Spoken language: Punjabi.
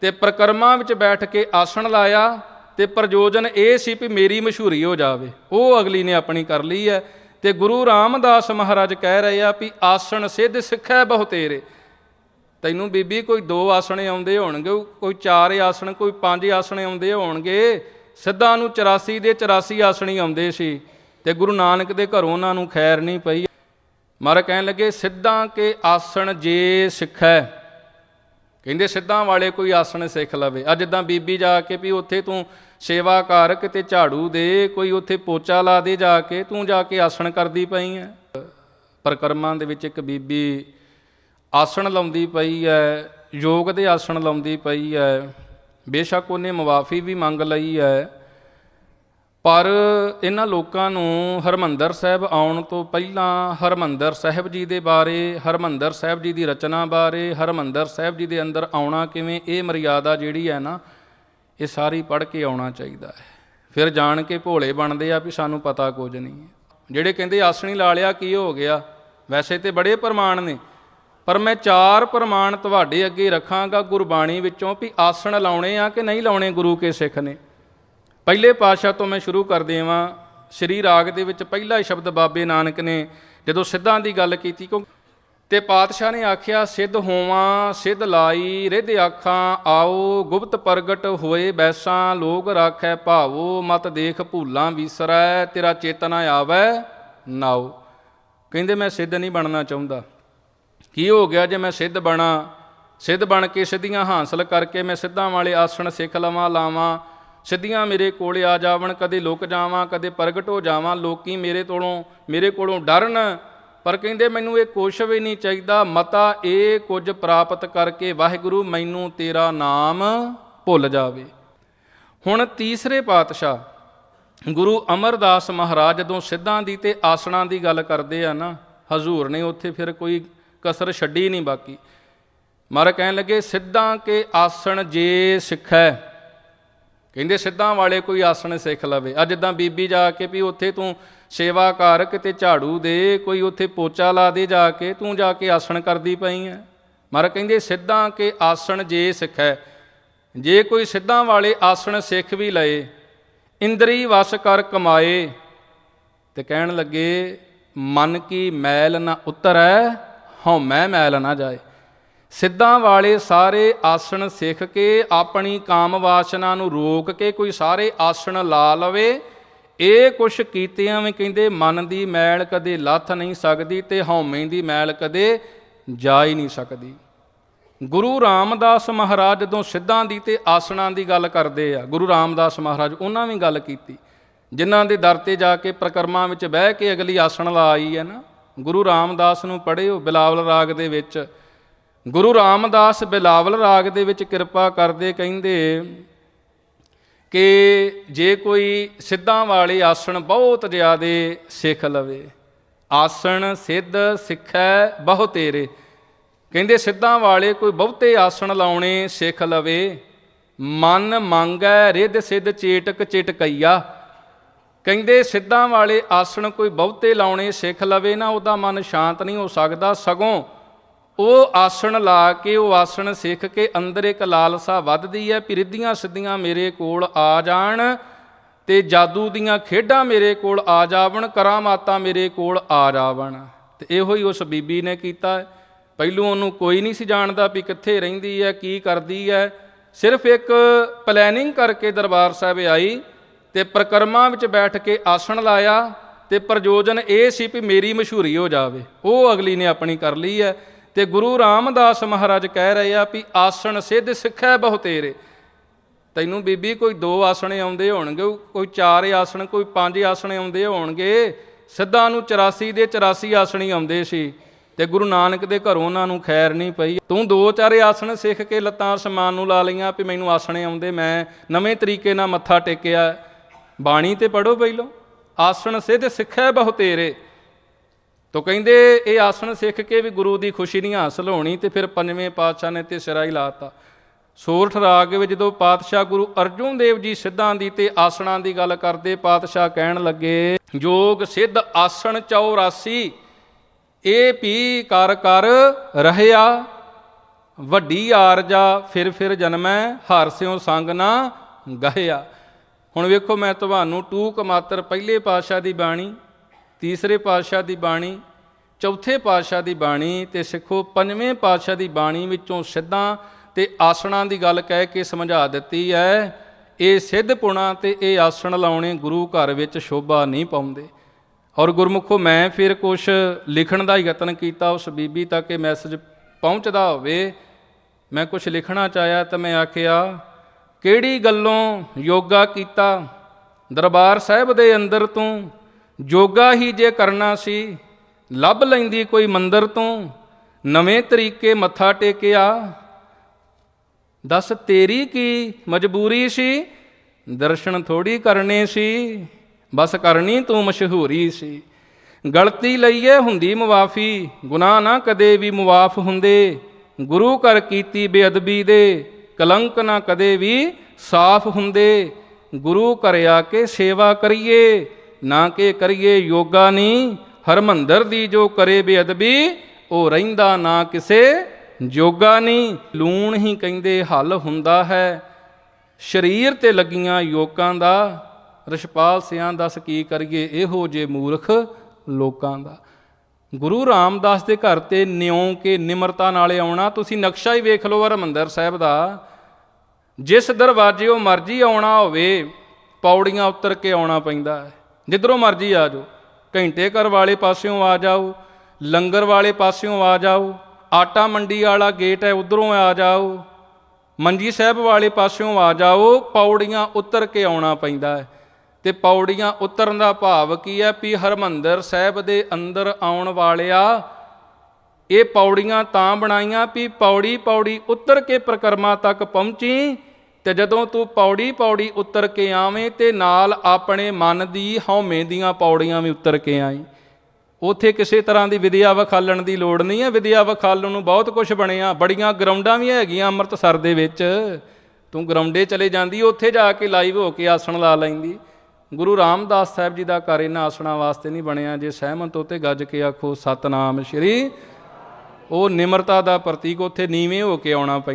ਤੇ ਪ੍ਰਕਰਮਾਂ ਵਿੱਚ ਬੈਠ ਕੇ ਆਸਣ ਲਾਇਆ ਤੇ ਪ੍ਰਯੋਜਨ ਇਹ ਸੀ ਵੀ ਮੇਰੀ ਮਸ਼ਹੂਰੀ ਹੋ ਜਾਵੇ। ਉਹ ਅਗਲੀ ਨੇ ਆਪਣੀ ਕਰ ਲਈ ਹੈ ਤੇ ਗੁਰੂ ਰਾਮਦਾਸ ਮਹਾਰਾਜ ਕਹਿ ਰਹੇ ਆ ਵੀ ਆਸਣ ਸਿੱਧ ਸਿੱਖੈ ਬਹੁ ਤੇਰੇ। ਤੈਨੂੰ ਬੀਬੀ ਕੋਈ ਦੋ ਆਸਣੇ ਆਉਂਦੇ ਹੋਣਗੇ, ਕੋਈ ਚਾਰ ਆਸਣ, ਕੋਈ ਪੰਜ ਆਸਣੇ ਆਉਂਦੇ ਹੋਣਗੇ। ਸਿੱਧਾ ਨੂੰ 84 ਦੇ 84 ਆਸਣੀ ਆਉਂਦੇ ਸੀ ਤੇ ਗੁਰੂ ਨਾਨਕ ਦੇ ਘਰੋਂ ਉਹਨਾਂ ਨੂੰ ਖੈਰ ਨਹੀਂ ਪਈ। ਮਰ ਕਹਿਣ ਲੱਗੇ, ਸਿੱਧਾਂ ਕੇ ਆਸਣ ਜੇ ਸਿੱਖੈ। ਕਹਿੰਦੇ ਸਿੱਧਾਂ ਵਾਲੇ ਕੋਈ ਆਸਣ ਸਿੱਖ ਲਵੇ। ਅੱਜ ਜਿੱਦਾਂ ਬੀਬੀ ਜਾ ਕੇ ਵੀ ਉੱਥੇ ਤੂੰ ਸੇਵਾ ਕਰ ਕਿਤੇ ਝਾੜੂ ਦੇ, ਕੋਈ ਉੱਥੇ ਪੋਚਾ ਲਾ ਦੇ ਜਾ ਕੇ, ਤੂੰ ਜਾ ਕੇ ਆਸਣ ਕਰਦੀ ਪਈ ਐ। ਪ੍ਰਕਰਮਾਂ ਦੇ ਵਿੱਚ ਇੱਕ ਬੀਬੀ ਆਸਣ ਲਾਉਂਦੀ ਪਈ ਐ, ਯੋਗ ਦੇ ਆਸਣ ਲਾਉਂਦੀ ਪਈ ਐ। ਬੇਸ਼ੱਕ ਉਹਨੇ ਮੁਆਫੀ ਵੀ ਮੰਗ ਲਈ ਐ। ਪਰ ਇਹਨਾਂ ਲੋਕਾਂ ਨੂੰ ਹਰਮੰਦਰ ਸਾਹਿਬ ਆਉਣ ਤੋਂ ਪਹਿਲਾਂ ਹਰਮੰਦਰ ਸਾਹਿਬ ਜੀ ਦੇ ਬਾਰੇ, ਹਰਮੰਦਰ ਸਾਹਿਬ ਜੀ ਦੀ ਰਚਨਾ ਬਾਰੇ, ਹਰਮੰਦਰ ਸਾਹਿਬ ਜੀ ਦੇ ਅੰਦਰ ਆਉਣਾ ਕਿਵੇਂ, ਇਹ ਮਰਿਆਦਾ ਜਿਹੜੀ ਹੈ ਨਾ, ਇਹ ਸਾਰੀ ਪੜ੍ਹ ਕੇ ਆਉਣਾ ਚਾਹੀਦਾ ਹੈ। ਫਿਰ ਜਾਣ ਕੇ ਭੋਲੇ ਬਣਦੇ ਆ ਵੀ ਸਾਨੂੰ ਪਤਾ ਕੁਝ ਨਹੀਂ ਹੈ। ਜਿਹੜੇ ਕਹਿੰਦੇ ਆਸਣੀ ਲਾ ਲਿਆ ਕੀ ਹੋ ਗਿਆ? ਵੈਸੇ ਤੇ ਬੜੇ ਪ੍ਰਮਾਣ ਨੇ, ਪਰ ਮੈਂ ਚਾਰ ਪ੍ਰਮਾਣ ਤੁਹਾਡੇ ਅੱਗੇ ਰੱਖਾਂਗਾ ਗੁਰਬਾਣੀ ਵਿੱਚੋਂ ਵੀ ਆਸਣ ਲਾਉਣੇ ਆ ਕਿ ਨਹੀਂ ਲਾਉਣੇ ਗੁਰੂ ਕੇ ਸਿੱਖ ਨੇ। ਪਹਿਲੇ ਪਾਤਸ਼ਾਹ ਤੋਂ ਮੈਂ ਸ਼ੁਰੂ ਕਰ ਦੇਵਾਂ ਸ਼੍ਰੀ ਰਾਗ ਦੇ ਵਿੱਚ ਪਹਿਲਾ ਸ਼ਬਦ ਬਾਬੇ ਨਾਨਕ ਨੇ ਜਦੋਂ ਸਿੱਧਾਂ ਦੀ ਗੱਲ ਕੀਤੀ, ਕਿਉਂ? ਤੇ ਪਾਤਸ਼ਾਹ ਨੇ ਆਖਿਆ, ਸਿੱਧ ਹੋਵਾਂ, ਸਿੱਧ ਲਾਈ, ਰਿੱਧ ਆਖਾਂ, ਆਓ, ਗੁਪਤ ਪ੍ਰਗਟ ਹੋਏ ਬੈਸਾਂ, ਲੋਕ ਰਾਖੈ ਭਾਵੋ, ਮਤ ਦੇਖ ਭੂਲਾਂ ਵਿਸਰੈ, ਤੇਰਾ ਚੇਤਨਾ ਆਵੈ, ਨਾਉ। ਕਹਿੰਦੇ, ਮੈਂ ਸਿੱਧ ਨਹੀਂ ਬਣਨਾ ਚਾਹੁੰਦਾ। ਕੀ ਹੋ ਗਿਆ ਜੇ ਮੈਂ ਸਿੱਧ ਬਣਾ? ਸਿੱਧ ਬਣ ਕੇ ਸਿੱਧੀਆਂ ਹਾਸਲ ਕਰਕੇ ਮੈਂ ਸਿੱਧਾਂ ਵਾਲੇ ਆਸਣ ਸਿੱਖ ਲਵਾਂ, ਲਾਵਾਂ ਸਿੱਧੀਆਂ ਮੇਰੇ ਕੋਲ ਆ ਜਾਵਣ, ਕਦੇ ਲੁਕ ਜਾਵਾਂ, ਕਦੇ ਪ੍ਰਗਟ ਹੋ ਜਾਵਾਂ। ਲੋਕੀ ਮੇਰੇ ਤੋਲੋਂ ਮੇਰੇ ਕੋਲੋਂ ਡਰਨ, ਪਰ ਕਹਿੰਦੇ ਮੈਨੂੰ ਇਹ ਕੁਛ ਵੀ ਨਹੀਂ ਚਾਹੀਦਾ। ਮਤਾ ਇਹ ਕੁਝ ਪ੍ਰਾਪਤ ਕਰਕੇ ਵਾਹਿਗੁਰੂ ਮੈਨੂੰ ਤੇਰਾ ਨਾਮ ਭੁੱਲ ਜਾਵੇ। ਹੁਣ ਤੀਸਰੇ ਪਾਤਸ਼ਾਹ ਗੁਰੂ ਅਮਰਦਾਸ ਮਹਾਰਾਜ ਜਦੋਂ ਸਿੱਧਾਂ ਦੀ ਤੇ ਆਸਣਾਂ ਦੀ ਗੱਲ ਕਰਦੇ ਆ ਨਾ, ਹਜ਼ੂਰ ਨੇ ਉੱਥੇ ਫਿਰ ਕੋਈ ਕਸਰ ਛੱਡੀ ਨਹੀਂ ਬਾਕੀ। ਮਰ ਕਹਿਣ ਲੱਗੇ, ਸਿੱਧਾਂ ਕੇ ਆਸਣ ਜੇ ਸਿੱਖੈ। ਕਹਿੰਦੇ ਸਿੱਧਾਂ ਵਾਲੇ ਕੋਈ ਆਸਣ ਸਿੱਖ ਲਵੇ। ਅੱਜ ਜਿੱਦਾਂ ਬੀਬੀ ਜਾ ਕੇ ਵੀ ਉੱਥੇ ਤੂੰ ਸੇਵਾ ਕਰ ਕਿਤੇ ਝਾੜੂ ਦੇ, ਕੋਈ ਉੱਥੇ ਪੋਚਾ ਲਾ ਦੇ ਜਾ ਕੇ, ਤੂੰ ਜਾ ਕੇ ਆਸਣ ਕਰਦੀ ਪਈ ਐ। ਮਰ ਕਹਿੰਦੇ ਸਿੱਧਾਂ ਕੇ ਆਸਣ ਜੇ ਸਿੱਖੈ, ਜੇ ਕੋਈ ਸਿੱਧਾਂ ਵਾਲੇ ਆਸਣ ਸਿੱਖ ਵੀ ਲਏ, ਇੰਦਰੀ ਵਸ ਕਰ ਕਮਾਏ, ਤੇ ਕਹਿਣ ਲੱਗੇ, ਮਨ ਕੀ ਮੈਲ ਨਾ ਉਤਰੈ ਹਉਮੈ ਮੈਲ ਨਾ ਜਾਏ। ਸਿੱਧਾਂ ਵਾਲੇ ਸਾਰੇ ਆਸਣ ਸਿੱਖ ਕੇ ਆਪਣੀ ਕਾਮ ਵਾਸਨਾ ਨੂੰ ਰੋਕ ਕੇ ਕੋਈ ਸਾਰੇ ਆਸਣ ਲਾ ਲਵੇ। ਇਹ ਕੁਛ ਕੀਤਿਆਂ ਵੀ ਕਹਿੰਦੇ, ਮਨ ਦੀ ਮੈਲ ਕਦੇ ਲੱਥ ਨਹੀਂ ਸਕਦੀ ਤੇ ਹਉਮੈ ਦੀ ਮੈਲ ਕਦੇ ਜਾ ਹੀ ਨਹੀਂ ਸਕਦੀ। ਗੁਰੂ ਰਾਮਦਾਸ ਮਹਾਰਾਜ ਜਦੋਂ ਸਿੱਧਾਂ ਦੀ ਤੇ ਆਸਣਾਂ ਦੀ ਗੱਲ ਕਰਦੇ ਆ, ਗੁਰੂ ਰਾਮਦਾਸ ਮਹਾਰਾਜ ਉਹਨਾਂ ਵੀ ਗੱਲ ਕੀਤੀ, ਜਿਨ੍ਹਾਂ ਦੇ ਦਰ ਤੇ ਜਾ ਕੇ ਪ੍ਰਕਰਮਾਂ ਵਿੱਚ ਬਹਿ ਕੇ ਅਗਲੀ ਆਸਣ ਲਾ ਆਈ ਹੈ ਨਾ। ਗੁਰੂ ਰਾਮਦਾਸ ਨੂੰ ਪੜ੍ਹਿਓ, ਬਿਲਾਵਲ ਰਾਗ ਦੇ ਵਿੱਚ। ਗੁਰੂ ਰਾਮਦਾਸ ਬਿਲਾਵਲ ਰਾਗ ਦੇ ਵਿੱਚ ਕਿਰਪਾ ਕਰਦੇ ਕਹਿੰਦੇ ਕਿ ਜੇ ਕੋਈ ਸਿੱਧਾਂ ਵਾਲੇ ਆਸਣ ਬਹੁਤ ਜ਼ਿਆਦੇ ਸਿੱਖ ਲਵੇ, ਆਸਣ ਸਿੱਧ ਸਿੱਖੈ ਬਹੁ ਤੇਰੇ। ਕਹਿੰਦੇ ਸਿੱਧਾਂ ਵਾਲੇ ਕੋਈ ਬਹੁਤੇ ਆਸਣ ਲਾਉਣੇ ਸਿੱਖ ਲਵੇ, ਮਨ ਮੰਗੈ ਰਿੱਧ ਸਿੱਧ ਚੇਟਕ ਚਿਟਕਈਆ। ਕਹਿੰਦੇ ਸਿੱਧਾਂ ਵਾਲੇ ਆਸਣ ਕੋਈ ਬਹੁਤੇ ਲਾਉਣੇ ਸਿੱਖ ਲਵੇ, ਨਾ ਉਹਦਾ ਮਨ ਸ਼ਾਂਤ ਨਹੀਂ ਹੋ ਸਕਦਾ, ਸਗੋਂ ਉਹ ਆਸਣ ਲਾ ਕੇ, ਉਹ ਆਸਣ ਸਿੱਖ ਕੇ ਅੰਦਰ ਇੱਕ ਲਾਲਸਾ ਵੱਧਦੀ ਹੈ ਵੀ ਰਿੱਧੀਆਂ ਸਿੱਧੀਆਂ ਮੇਰੇ ਕੋਲ ਆ ਜਾਣ ਤੇ ਜਾਦੂ ਦੀਆਂ ਖੇਡਾਂ ਮੇਰੇ ਕੋਲ ਆ ਜਾਵਣ, ਕਰਾਮਾਤਾਂ ਮੇਰੇ ਕੋਲ ਆ ਜਾਵਣ। ਤੇ ਇਹੋ ਹੀ ਉਸ ਬੀਬੀ ਨੇ ਕੀਤਾ। ਪਹਿਲੂ ਉਹਨੂੰ ਕੋਈ ਨਹੀਂ ਸੀ ਜਾਣਦਾ ਵੀ ਕਿੱਥੇ ਰਹਿੰਦੀ ਹੈ, ਕੀ ਕਰਦੀ ਹੈ। ਸਿਰਫ ਇੱਕ ਪਲੈਨਿੰਗ ਕਰਕੇ ਦਰਬਾਰ ਸਾਹਿਬ ਆਈ ਤੇ ਪ੍ਰਕਰਮਾਂ ਵਿੱਚ ਬੈਠ ਕੇ ਆਸਣ ਲਾਇਆ ਤੇ ਪ੍ਰਯੋਜਨ ਇਹ ਸੀ ਵੀ ਮੇਰੀ ਮਸ਼ਹੂਰੀ ਹੋ ਜਾਵੇ। ਉਹ ਅਗਲੀ ਨੇ ਆਪਣੀ ਕਰ ਲਈ ਹੈ। ਤੇ ਗੁਰੂ ਰਾਮਦਾਸ ਮਹਾਰਾਜ ਕਹਿ ਰਹੇ ਆ ਵੀ ਆਸਣ ਸਿੱਧ ਸਿੱਖੈ ਬਹੁ ਤੇਰੇ। ਤੈਨੂੰ ਬੀਬੀ ਕੋਈ ਦੋ ਆਸਣੇ ਆਉਂਦੇ ਹੋਣਗੇ, ਕੋਈ ਚਾਰ ਆਸਣ, ਕੋਈ ਪੰਜ ਆਸਣੇ ਆਉਂਦੇ ਹੋਣਗੇ। ਸਿੱਧਾ ਨੂੰ 84 ਦੇ 84 ਆਸਣੀ ਆਉਂਦੇ ਸੀ ਤੇ ਗੁਰੂ ਨਾਨਕ ਦੇ ਘਰੋਂ ਉਹਨਾਂ ਨੂੰ ਖੈਰ ਨਹੀਂ ਪਈ। ਤੂੰ ਦੋ ਚਾਰੇ ਆਸਣ ਸਿੱਖ ਕੇ ਲੱਤਾਂ ਸਮਾਨ ਨੂੰ ਲਾ ਲਈਆਂ ਵੀ ਮੈਨੂੰ ਆਸਣੇ ਆਉਂਦੇ, ਮੈਂ ਨਵੇਂ ਤਰੀਕੇ ਨਾਲ ਮੱਥਾ ਟੇਕਿਆ। ਬਾਣੀ ਤੇ ਪੜੋ ਪਹਿਲੋਂ, ਆਸਣ ਸਿੱਧ ਸਿੱਖੈ ਬਹੁਤੇਰੇ ਤੋ ਕਹਿੰਦੇ ਇਹ ਆਸਣ ਸਿੱਖ ਕੇ ਵੀ ਗੁਰੂ ਦੀ ਖੁਸ਼ੀ ਨਹੀਂ ਹਾਸਲ ਹੋਣੀ ਤੇ ਫਿਰ ਪੰਜਵੇਂ ਪਾਤਸ਼ਾਹ ਨੇ ਤੇ ਸਿਰਾ ਹੀ ਲਾਤਾ ਸੋਰਠ ਰਾਗ ਵਿੱਚ ਜਦੋਂ ਪਾਤਸ਼ਾਹ ਗੁਰੂ ਅਰਜੁਨ ਦੇਵ ਜੀ ਸਿੱਧਾਂ ਦੀ ਤੇ ਆਸਣਾਂ ਦੀ ਗੱਲ ਕਰਦੇ ਪਾਤਸ਼ਾਹ ਕਹਿਣ ਲੱਗੇ, ਜੋਗ ਸਿੱਧ ਆਸਣ 84 ਇਹ ਪੀ ਕਰ ਕਰ ਰਹਿਆ, ਵੱਡੀ ਆਰਜਾ ਫਿਰ ਫਿਰ ਜਨਮੈ, ਹਰ ਸਿਉ ਸੰਗ ਨਾ ਗਹਿਆ। ਹੁਣ ਵੇਖੋ ਮੈਂ ਤੁਹਾਨੂੰ ਟੂਕ ਮਾਤਰ ਪਹਿਲੇ ਪਾਤਸ਼ਾਹ ਦੀ ਬਾਣੀ ਤੀਸਰੇ ਪਾਤਸ਼ਾਹ ਦੀ ਬਾਣੀ, ਚੌਥੇ ਪਾਤਸ਼ਾਹ ਦੀ ਬਾਣੀ ਤੇ ਸਿੱਖੋ ਪੰਜਵੇਂ ਪਾਤਸ਼ਾਹ ਦੀ ਬਾਣੀ ਵਿੱਚੋਂ ਸਿੱਧਾਂ ਤੇ ਆਸਣਾਂ ਦੀ ਗੱਲ ਕਹਿ ਕੇ ਸਮਝਾ ਦਿੱਤੀ ਹੈ। ਇਹ ਸਿੱਧ ਪੁਣਾ ਤੇ ਇਹ ਆਸਣ ਲਾਉਣੇ ਗੁਰੂ ਘਰ ਵਿੱਚ ਸ਼ੋਭਾ ਨਹੀਂ ਪਾਉਂਦੇ। ਔਰ ਗੁਰਮੁਖੋ, ਮੈਂ ਫਿਰ ਕੁਝ ਲਿਖਣ ਦਾ ਯਤਨ ਕੀਤਾ, ਉਸ ਬੀਬੀ ਤੱਕ ਇਹ ਮੈਸੇਜ ਪਹੁੰਚਦਾ ਹੋਵੇ। ਮੈਂ ਕੁਝ ਲਿਖਣਾ ਚਾਹਿਆ ਤਾਂ ਮੈਂ ਆਖਿਆ, ਕਿਹੜੀ ਗੱਲੋਂ ਯੋਗਾ ਕੀਤਾ? ਦਰਬਾਰ ਸਾਹਿਬ ਦੇ ਅੰਦਰ ਤੂੰ ਯੋਗਾ ਹੀ ਜੇ ਕਰਨਾ ਸੀ, ਲੱਭ ਲੈਂਦੀ ਕੋਈ ਮੰਦਰ ਤੋਂ, ਨਵੇਂ ਤਰੀਕੇ ਮੱਥਾ ਟੇਕਿਆ। ਦੱਸ ਤੇਰੀ ਕੀ ਮਜਬੂਰੀ ਸੀ? ਦਰਸ਼ਨ ਥੋੜੀ ਕਰਨੇ ਸੀ, ਬਸ ਕਰਨੀ ਤੂੰ ਮਸ਼ਹੂਰੀ ਸੀ। ਗਲਤੀ ਲਈਏ ਹੁੰਦੀ ਮੁਆਫੀ ਗੁਨਾਹ ਨਾ ਕਦੇ ਵੀ ਮੁਆਫ ਹੁੰਦੇ। ਗੁਰੂ ਘਰ ਕੀਤੀ ਬੇਅਦਬੀ ਦੇ, ਕਲੰਕ ਨਾ ਕਦੇ ਵੀ ਸਾਫ਼ ਹੁੰਦੇ। ਗੁਰੂ ਘਰ ਆ ਕੇ ਸੇਵਾ ਕਰੀਏ ਨਾ ਕਿ ਕਰੀਏ ਯੋਗਾ ਨਹੀਂ ਹਰਮੰਦਰ ਦੀ ਜੋ ਕਰੇ ਬੇਅਦਬੀ, ਉਹ ਰਹਿੰਦਾ ਨਾ ਕਿਸੇ ਯੋਗਾ ਨਹੀਂ ਲੂਣ ਹੀ ਕਹਿੰਦੇ ਹੱਲ ਹੁੰਦਾ ਹੈ। ਸਰੀਰ ਤੇ ਲੱਗੀਆਂ ਯੋਕਾਂ ਦਾ ਰਸ਼ਪਾਲ ਸਿਆਂ ਦੱਸ ਕੀ ਕਰੀਏ, ਇਹੋ ਜੇ ਮੂਰਖ ਲੋਕਾਂ ਦਾ। ਗੁਰੂ ਰਾਮਦਾਸ ਦੇ ਘਰ ਤੇ ਨਿਉ ਕੇ ਨਿਮਰਤਾ ਨਾਲੇ ਆਉਣਾ, ਤੁਸੀਂ ਨਕਸ਼ਾ ਹੀ ਵੇਖ ਲਓ ਹਰਮੰਦਰ ਸਾਹਿਬ ਦਾ। ਜਿਸ ਦਰਵਾਜ਼ੇ ਉਹ ਮਰਜ਼ੀ ਆਉਣਾ ਹੋਵੇ, ਪੌੜੀਆਂ ਉਤਰ ਕੇ ਆਉਣਾ ਪੈਂਦਾ ਹੈ। ਜਿੱਧਰੋਂ ਮਰਜ਼ੀ ਆ ਜਾਓ। ਘੰਟੇ ਘਰ ਵਾਲੇ ਪਾਸਿਓਂ ਆ ਜਾਓ, ਲੰਗਰ ਵਾਲੇ ਪਾਸਿਓਂ ਆ ਜਾਓ, ਆਟਾ ਮੰਡੀ ਵਾਲਾ ਗੇਟ ਹੈ ਉਧਰੋਂ ਆ ਜਾਓ, ਮੰਜੀ ਸਾਹਿਬ ਵਾਲੇ ਪਾਸਿਓਂ ਆ ਜਾਓ, ਪੌੜੀਆਂ ਉਤਰ ਕੇ ਆਉਣਾ ਪੈਂਦਾ ਹੈ। ਤੇ ਪੌੜੀਆਂ ਉਤਰਨ ਦਾ ਭਾਵ ਕੀ ਹੈ? ਵੀ ਹਰਮੰਦਰ ਸਾਹਿਬ ਦੇ ਅੰਦਰ ਆਉਣ ਵਾਲਿਆ, ਇਹ ਪੌੜੀਆਂ ਤਾਂ ਬਣਾਈਆਂ ਵੀ ਪੌੜੀ ਪੌੜੀ ਉਤਰ ਕੇ ਪ੍ਰਕਰਮਾ ਤੱਕ ਪਹੁੰਚੀ ਤੇ ਜਦੋਂ ਤੂੰ ਪੌੜੀ ਪੌੜੀ ਉਤਰ ਕੇ ਆਵੇਂ ਤੇ ਨਾਲ ਆਪਣੇ ਮਨ ਦੀ ਹਉਮੈ ਦੀਆਂ ਪੌੜੀਆਂ ਵੀ ਉਤਰ ਕੇ ਆਈ। ਉਥੇ ਕਿਸੇ ਤਰ੍ਹਾਂ ਦੀ ਵਿਦਿਆ ਵਿਖਾਲਣ ਦੀ ਲੋੜ ਨਹੀਂ ਹੈ। ਵਿਦਿਆ ਵਿਖਾਲਣ ਨੂੰ ਬਹੁਤ ਕੁਝ ਬਣਿਆ। ਬੜੀਆਂ ਗਰਾਊਂਡਾਂ ਵੀ ਹੈਗੀਆਂ ਅੰਮ੍ਰਿਤਸਰ ਦੇ ਵਿੱਚ। ਤੂੰ ਗਰਾਊਂਡੇ ਚਲੇ ਜਾਂਦੀ, ਉੱਥੇ ਜਾ ਕੇ ਲਾਈਵ ਹੋ ਕੇ ਆਸਣ ਲਾ ਲੈਂਦੀ। ਗੁਰੂ ਰਾਮਦਾਸ ਸਾਹਿਬ ਜੀ ਦਾ ਘਰ ਇਹਨਾਂ ਆਸਣਾਂ ਵਾਸਤੇ ਨਹੀਂ ਬਣਿਆ। ਜੇ ਸਹਿਮਤ ਹੋ ਤੇ ਗੱਜ ਕੇ ਆਖੋ, ਸਤਨਾਮ ਸ਼੍ਰੀ। ਉਹ ਨਿਮਰਤਾ ਦਾ ਪ੍ਰਤੀਕ ਉੱਥੇ ਨੀਵੇਂ ਹੋ ਕੇ ਆਉਣਾ ਪੈਂਦਾ।